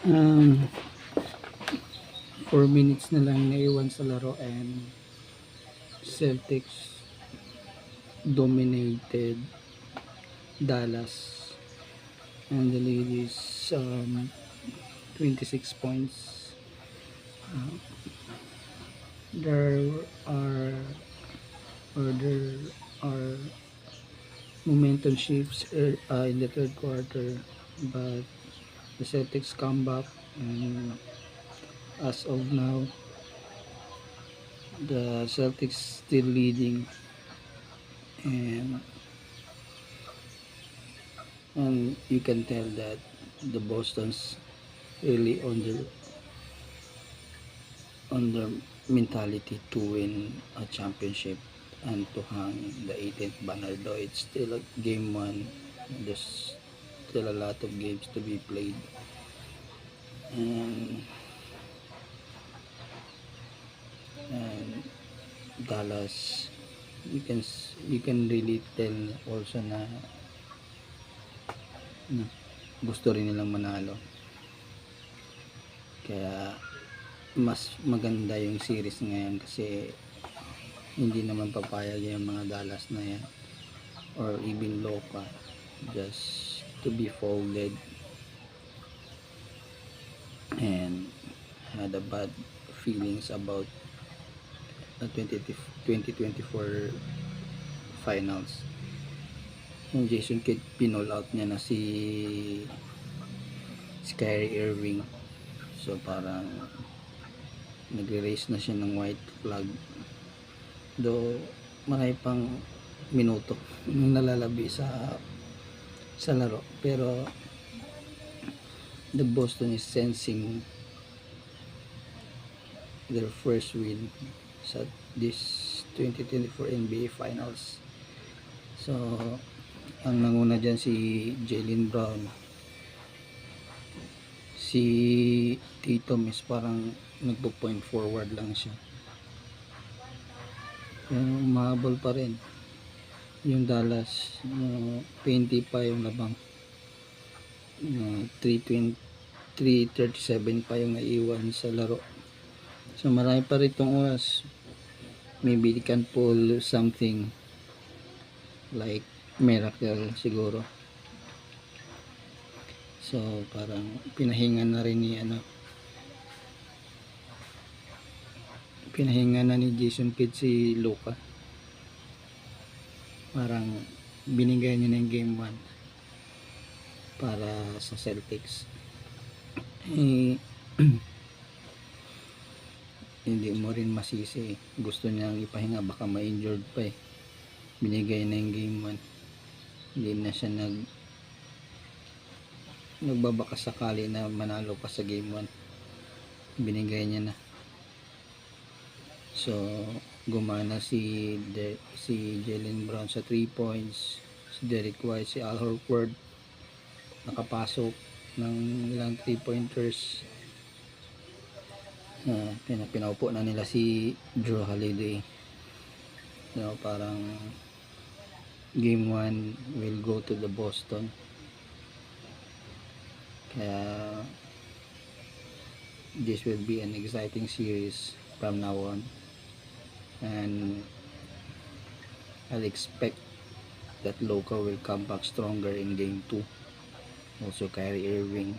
Um, 4 minutes na lang naiwan sa laro and Celtics dominated Dallas and the lead is um, 26 points. Uh, there are or there are momentum shifts uh, in the third quarter but the Celtics come back and as of now the Celtics still leading and and you can tell that the Boston's really on the on the mentality to win a championship and to hang the 18th banner though it's still a game one there's still a lot of games to be played. And and Dallas you can you can really tell also na, na gusto rin nilang manalo. Kaya mas maganda yung series ngayon kasi hindi naman papayag yung mga Dallas na yan or even Loca just to be folded. And had a bad feelings about the 20, 2024 finals. Yung Jason Kidd pinol out niya na si si Irving. So parang nagre-raise na siya ng white flag. Do marami pang minuto nung nalalabi sa sa laro. Pero the Boston is sensing their first win sa this 2024 NBA Finals. So ang nanguna dyan si Jalen Brown. Si Tatum is parang nagpo-point forward lang siya. Pero umahabol pa rin yung Dallas uh, 20 pa yung labang uh, 320 337 pa yung naiwan sa laro. So marami pa rin itong oras. Maybe they can pull something like miracle siguro. So parang pinahinga na rin ni ano pinahinga na ni Jason Kidd si Luka parang binigay niya na yung game 1 para sa Celtics. Eh, hindi mo rin masisi. Gusto niyang ipahinga baka ma-injured pa eh. Binigay na yung game 1 hindi na siya nag nagbabaka sakali na manalo pa sa game 1 binigay niya na. So gumana si De, si Jalen Brown sa 3 points si Derek White si Al Horford. Nakapasok ng ilang 3 pointers uh, pina, pinaupo na nila si Drew Holiday. So parang game 1 will go to the Boston. Kaya this will be an exciting series from now on and I'll expect that Loca will come back stronger in game 2 also Kyrie Irving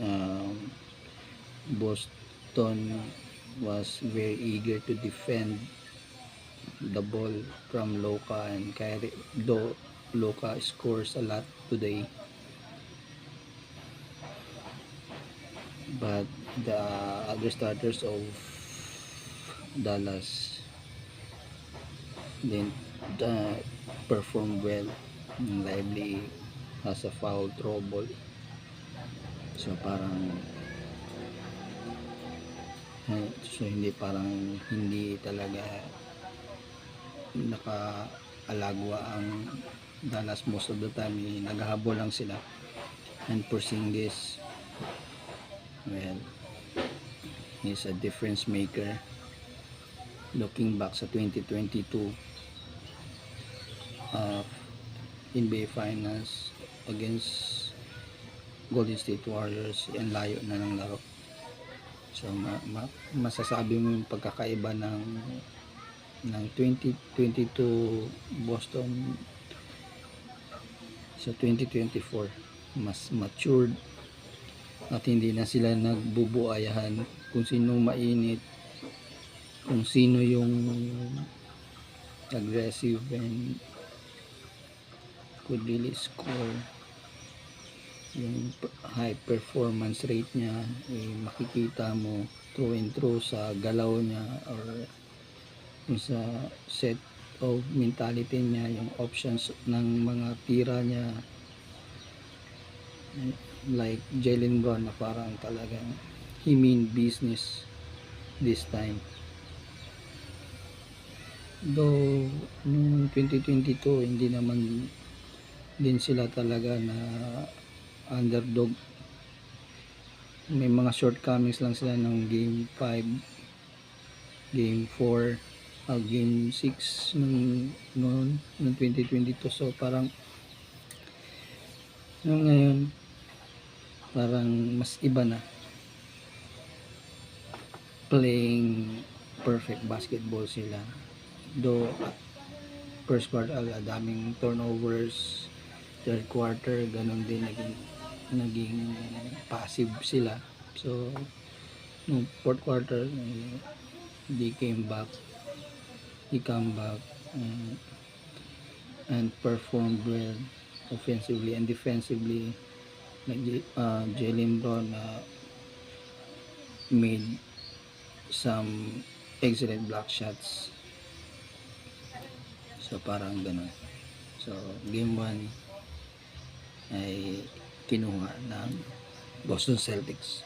um, Boston was very eager to defend the ball from Loca and Kyrie though Loca scores a lot today. But the other starters of Dallas. Didn't uh, perform well. Lively has a foul trouble so parang eh, so hindi parang hindi talaga naka-alagwa ang Dallas most of the time. Eh, naghahabol lang sila. And Porzingis well he's a difference maker looking back sa 2022 uh, NBA Finals against Golden State Warriors ang layo na ng laro. So ma, ma, masasabi mo yung pagkakaiba ng ng 2022 Boston sa 2024 mas matured at hindi na sila nagbubuayahan kung sino mainit kung sino yung aggressive and could really score. Yung high performance rate niya eh, makikita mo through and through sa galaw niya or sa set of mentality niya yung options ng mga tira niya. Like Jalen Brown na parang talagang he mean business this time though nung 2022 hindi naman din sila talaga na underdog. May mga shortcomings lang sila ng game 5 game 4 ah, game 6 nung, noon nung 2022 so parang nung ngayon parang mas iba na. Playing perfect basketball sila though first quarter ah, daming turnovers third quarter ganun din naging naging passive sila. So nung fourth quarter eh, they came back he come back uh, and performed well offensively and defensively. Like uh, Jalen Brown uh, made some excellent block shots so parang ganun. So game 1 ay kinuha ng Boston Celtics